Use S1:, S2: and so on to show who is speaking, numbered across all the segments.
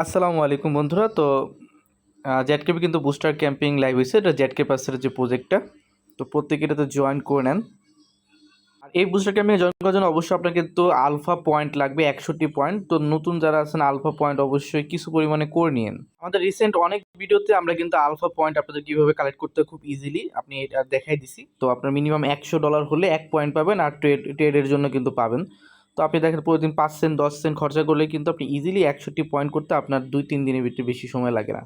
S1: আসসালামু আলাইকুম বন্ধুরা। তো জেটকেপি কিন্তু বুস্টার ক্যাম্পিং লাইভ হয়েছে। এটা জেটকে পাসের যে প্রজেক্টটা তো, প্রত্যেকে এটাতে জয়েন করে নেন। আর এই বুস্টার ক্যাম্পিংয়ে জয়েন করার জন্য অবশ্যই আপনার কিন্তু আলফা পয়েন্ট লাগবে, একষট্টি পয়েন্ট তো, নতুন যারা আছেন আলফা পয়েন্ট অবশ্যই কিছু পরিমাণে করে নিন আমাদের রিসেন্ট অনেক ভিডিওতে আমরা কিন্তু আলফা পয়েন্ট আপনাদের কীভাবে কালেক্ট করতে খুব ইজিলি আপনি এটা দেখাই দিছি। তো, আপনার মিনিমাম একশো ডলার হলে এক পয়েন্ট পাবেন আর ট্রেড ট্রেডের জন্য কিন্তু পাবেন। তো আপনি দেখেন প্রতিদিন পাঁচ সেন্ট দশ সেন্ট খরচা করলে কিন্তু আপনি ইজিলি একষট্টি পয়েন্ট করতে আপনার দুই তিন দিনের ভিতরে বেশি সময় লাগে না।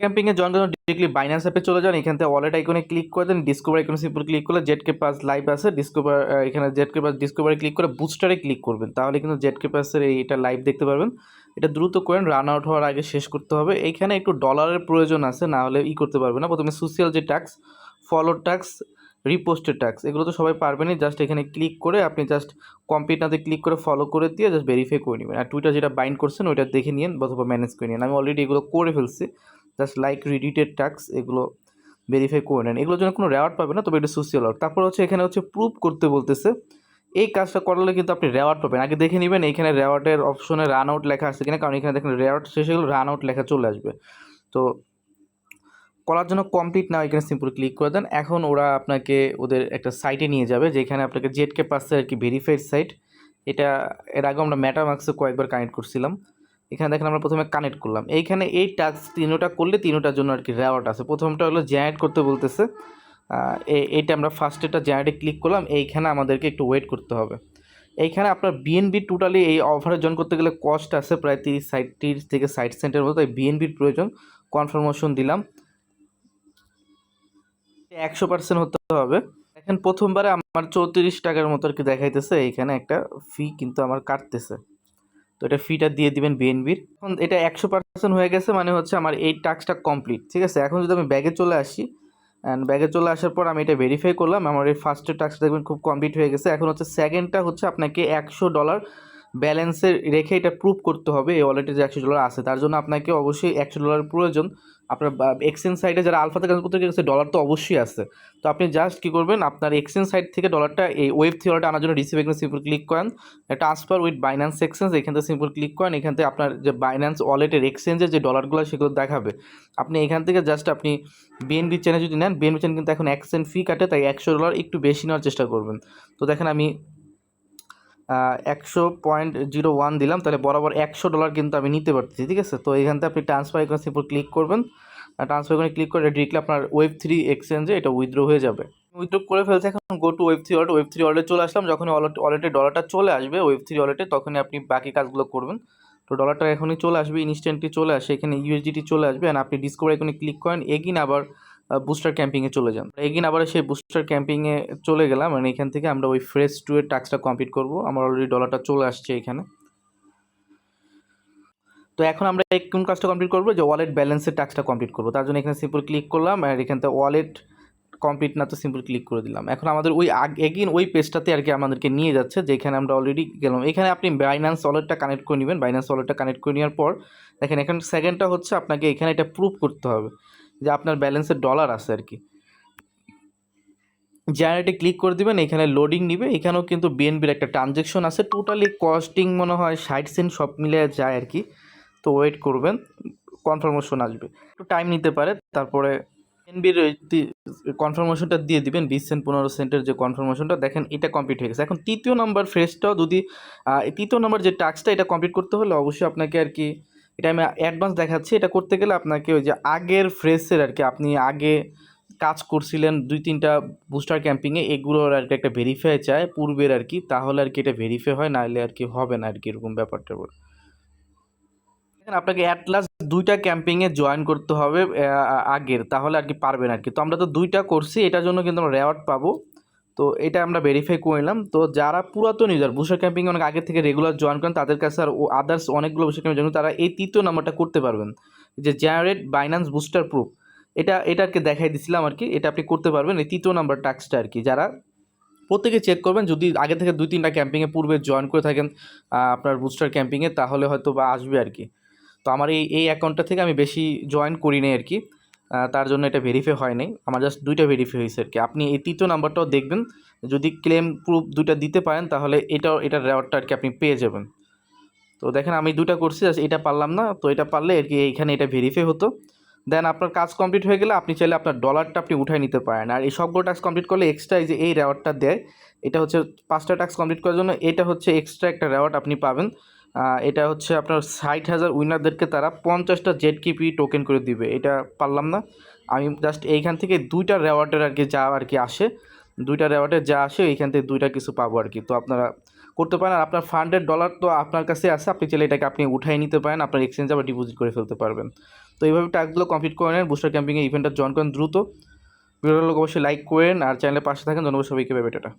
S1: ক্যাম্পিংয়ে জয়েন করার ডিরেক্টলি বাইন্যান্স অ্যাপে চলে যান, এখান থেকে ওয়ালেট আইকনে ক্লিক করে দেন ডিসকভার আইকনে সিম্পল ক্লিক করলে জেটকে পাস লাইভ আছে ডিসকভার এখানে জেড কে পাস ডিসকভারে ক্লিক করে বুস্টারে ক্লিক করবেন, তাহলে কিন্তু জেড কে পাসের এইটা লাইভ দেখতে পারবেন। এটা দ্রুত করেন রান আউট হওয়ার আগে শেষ করতে হবে। এইখানে একটু ডলারের প্রয়োজন আছে, না হলে ই করতে পারবে না। প্রথমে সোশ্যাল যে tasks follow tasks reposted tasks এগুলো তো সবাই পারবেনই জাস্ট এখানে ক্লিক করে আপনি জাস্ট কমপ্লিট নাতে ক্লিক করে ফলো করে দিয়ে জাস্ট ভেরিফাই করে নেবেন। আর টুইটার যেটা বাইন্ড করছেন, ওইটা দেখে নিন অথবা ম্যানেজ করে নিন আমি অলরেডি এগুলো করে ফেলছি জাস্ট লাইক রিডিটেড ট্যাক্স এগুলো ভেরিফাই করে নেন। এগুলোর জন্য কোনো রেওয়ার্ড পাবে না, তবে এটা সোশ্যাল ওয়ার্ক তারপর হচ্ছে এখানে হচ্ছে প্রুভ করতে বলতেছে, এই কাজটা করলে কিন্তু আপনি রেওয়ার্ড পাবেন। আগে দেখে নেবেন এইখানে রেওয়ার্ডের অপশনে রান আউট লেখা আছে কিনা, কারণ এখানে দেখেন রেওয়ার্ড শেষে গেলে রান আউট লেখা চলে আসবে। তো করার জন্য কমপ্লিট নাও এখানে সিম্পল ক্লিক করে দেন। এখন ওরা আপনাকে ওদের একটা সাইটে নিয়ে যাবে, যেখানে আপনাকে জেড কে পাচ্ছে আর কি ভেরিফাইড সাইট এটা, এর আগে আমরা ম্যাটামার্ক্সে কয়েকবার কানেক্ট করছিলাম। এখানে দেখেন আমরা প্রথমে কানেক্ট করলাম। এইখানে এই টাস্ক তিনোটা করলে তিনোটার জন্য আর কি রেওয়ার্ড আছে। প্রথমটা হলো জেনারেট করতে বলতেছে। এইটা আমরা ফার্স্ট এটা জেনারেটে ক্লিক করলাম। এইখানে আমাদেরকে একটু ওয়েট করতে হবে। এইখানে আপনার বিএনবি টোটালি এই অফারে জয়েন করতে গেলে কস্ট আছে প্রায় তিরিশ তিরিশ থেকে ষাট সেন্টের মতো। তাই বিএনবির প্রয়োজন। কনফার্মেশন দিলাম। একশো পার্সেন্ট হতে হবে। এখন প্রথমবারে আমার চৌত্রিশ টাকার মতো আর কি দেখাইতেছে, এইখানে একটা ফি কিন্তু আমার কাটতেছে। তো এটা ফিটা দিয়ে দিবেন বিএনবির এখন এটা একশো পার্সেন্ট হয়ে গেছে মানে হচ্ছে আমার এই টাস্কটা কমপ্লিট ঠিক আছে? এখন যদি আমি ব্যাগে চলে আসি অ্যান্ড ব্যাগে চলে আসার পর আমি এটা ভেরিফাই করলাম, আমার এই ফার্স্টের টাস্কটা দেখবেন খুব কমপ্লিট হয়ে গেছে। এখন হচ্ছে সেকেন্ডটা হচ্ছে আপনাকে একশো ডলার ব্যালেন্সে রেখে এটা প্রুভ করতে হবে, এই ওয়ালেটে যে একশো ডলার আছে, তার জন্য আপনাকে অবশ্যই একশো ডলার প্রয়োজন। আপনার এক্সচেঞ্জ সাইটে যারা আলফাতে কাজ করতে গেছে ডলার তো অবশ্যই আছে। তো আপনি জাস্ট কী করবেন, আপনার এক্সচেঞ্জ সাইট থেকে ডলারটা এই ওয়েব থ্রি ওয়ালেটে আনার জন্য রিসিভ এখানে সিম্পল ক্লিক করেন। ট্রান্সফার উইথ বাইন্যান্স এক্সচেঞ্জ এখান থেকে সিম্পল ক্লিক করেন। এখান থেকে আপনার যে বাইন্যান্স ওয়ালেটের এক্সচেঞ্জের যে ডলারগুলো সেগুলো দেখাবে। আপনি এখান থেকে জাস্ট আপনি বিএনবি চেনে যদি নেন বিএনবি চেন কিন্তু এখন এক্সচেঞ্জ ফি কাটে, তাই একশো ডলার একটু বেশি নেওয়ার চেষ্টা করবেন। তো দেখেন আমি একশো পয়েন্ট জিরো ওয়ান দিলাম, তাহলে বরাবর একশো ডলার কিন্তু আমি নিতে পারতেছি, ঠিক আছে? তো এখান থেকে আপনি ট্রান্সফার এখানে সিম্পল ক্লিক করবেন। ট্রান্সফার করে ক্লিক করে ডিরেক্টলি আপনার ওয়েব থ্রি এক্সচেঞ্জে এটা উইথড্র হয়ে যাবে। উইথড্র করে ফেলছে, এখন go to web three wallet web three ওয়ালেটে চলে আসলাম যখন ওয়ালেটে ডলারটা চলে আসবে ওয়েব থ্রি ওয়ালেটে তখনই আপনি বাকি কাজগুলো করবেন। তো ডলারটা এখনই চলে আসবে ইনস্ট্যান্টলি চলে আসে, এখানে ইউএসডিটি চলে আসবে অ্যান্ড আপনি ডিসকভার এখানে ক্লিক করেন এগিন আবার বুস্টার ক্যাম্পিংয়ে চলে যান। এগিন আবার সেই বুস্টার ক্যাম্পিংয়ে চলে গেলাম মানে এখান থেকে আমরা ওই ফ্রেশ টু এর টাস্কটা কমপ্লিট করব। আমার অলরেডি ডলারটা চলে আসছে এখানে। তো এখন আমরা কোন কাজটা কমপ্লিট করব? যে ওয়ালেট ব্যালেন্সের টাস্কটা কমপ্লিট করব। তার জন্য এখানে সিম্পল ক্লিক করলাম আর এখান থেকে ওয়ালেট কমপ্লিট না তো সিম্পল ক্লিক করে দিলাম। এখন আমাদের ওই এগিন ওই পেজটাতে আর কি আমাদেরকে নিয়ে যাচ্ছে, যেখানে আমরা অলরেডি গেলাম। এখানে আপনি বাইন্যান্স ওয়ালেটটা কানেক্ট করে নেবেন। বাইন্যান্স ওয়ালেটটা কানেক্ট করে নেওয়ার পর, দেখেন এখন সেকেন্ডটা হচ্ছে আপনাকে এখানে এটা প্রুভ করতে হবে। যে আপনার ব্যালেন্সের ডলার আছে আর কি। জেনারেটে ক্লিক করে দিবেন, এখানে লোডিং নিবে, এখানেও কিন্তু বিএনবির একটা ট্রানজেকশন আছে। টোটালি কস্টিং মনে হয় ষাট সেন্ট সব মিলে যায় আর কি। তো ওয়েট করবেন কনফার্মেশন আসবে। একটু টাইম নিতে পারে, তারপরে এনবির কনফার্মেশনটা দিয়ে দিবেন, বিশ সেন্ট পনেরো সেন্টের যে কনফার্মেশনটা দেখেন এটা কমপ্লিট হয়ে গেছে। এখন তৃতীয় নম্বর ফ্রেশটাও যদি তৃতীয় নম্বর যে টাস্কটা এটা কমপ্লিট করতে হলে অবশ্যই আপনাকে আর কি এটা আমি অ্যাডভান্স দেখাচ্ছি। এটা করতে গেলে আপনাকে ওই যে আগের ফ্রেশের আর কি আপনি আগে কাজ করছিলেন দুই তিনটা বুস্টার ক্যাম্পিংয়ে এগুলোর আর কি একটা ভেরিফাই চায় পূর্বের আর কি তাহলে আর কি এটা ভেরিফাই হয়, নাহলে আর কি হবে না আর কি এরকম ব্যাপারটা আপনাকে অ্যাট লাস্ট দুইটা ক্যাম্পিংয়ে জয়েন করতে হবে আগের, তাহলে আর কি পারবেন আর কি তো আমরা তো দুইটা করছি, এটার জন্য কিন্তু আমরা রেওয়ার্ড পাবো। তো এটা আমরা ভেরিফাই করে নিলাম। তো যারা পুরাতন ইউজার বুস্টার ক্যাম্পিং অনেক আগে থেকে রেগুলার জয়েন করেন, তাদের কাছে আর আদার্স অনেকগুলো বুস্টার ক্যাম্পিং জয়েন তারা এই তৃতীয় নাম্বারটা করতে পারবেন। যে জেনারেট বাইন্যান্স বুস্টার প্রুফ এটা, এটাকে দেখাই দিছিলাম আর কি, এটা আপনি করতে পারবেন এই তৃতীয় নাম্বার টাস্কটা আর কি। যারা প্রত্যেকে চেক করবেন, যদি আগে থেকে দুই, তিনটা ক্যাম্পিংয়ে পূর্বে জয়েন করে থাকেন আপনার বুস্টার ক্যাম্পিংয়ে তাহলে হয়তো বা আসবে আর কি। তো আমার এই এই অ্যাকাউন্টটা থেকে আমি বেশি জয়েন করি নাই আর কি। তার জন্য এটা ভেরিফাই হয় নাই আমার জাস্ট দুইটা ভেরিফাই হয়েছে আর কি আপনি এই তৃতীয় নাম্বারটাও দেখবেন। যদি ক্লেম প্রুফ দুইটা দিতে পারেন, তাহলে এটাও, এটার রেওয়ার্ডটা আর কি আপনি পেয়ে যাবেন। তো দেখেন, আমি দুটা করছি, just এটা পারলাম না, তো এটা পারলে আর কি এইখানে এটা ভেরিফাই হতো। দেন আপনার কাজ কমপ্লিট হয়ে গেলে আপনি চাইলে আপনার ডলারটা আপনি উঠাই নিতে পারেন। আর এই সবগুলো টাস্ক কমপ্লিট করলে এক্সট্রা যে এই রেওয়ার্ডটা দেয়, এটা হচ্ছে পাঁচটা টাস্ক কমপ্লিট করার জন্য, এটা হচ্ছে এক্সট্রা একটা রেওয়ার্ড আপনি পাবেন। এটা হচ্ছে আপনার ষাট হাজার উইনারদেরকে তারা পঞ্চাশটা জেড কিপি টোকেন করে দিবে। এটা পারলাম না। আমি জাস্ট এইখান থেকে দুইটা রেওয়ার্ডের আর কি যা আর কি আসে, দুইটা রেওয়ার্ডের যা আসে, এইখান থেকে দুইটা কিছু পাবো আর কি। তো আপনারা করতে পারেন। আর আপনার ফান্ডের ডলার তো আপনার কাছে আছে। আপনি চাইলে এটাকে আপনি উঠাই নিতে পারেন। আপনার এক্সচেঞ্জে আবার ডিপোজিট করে ফেলতে পারবেন। তো এইভাবে টাস্কগুলো কমপ্লিট করে নেন। বুস্টার ক্যাম্পিংয়ে ইভেন্টটা জয়েন করেন দ্রুত। লোক অবশ্যই লাইক করেন। আর চ্যানেলের পাশে থাকেন। ধন্যবাদ সবাইকে। বেটাটা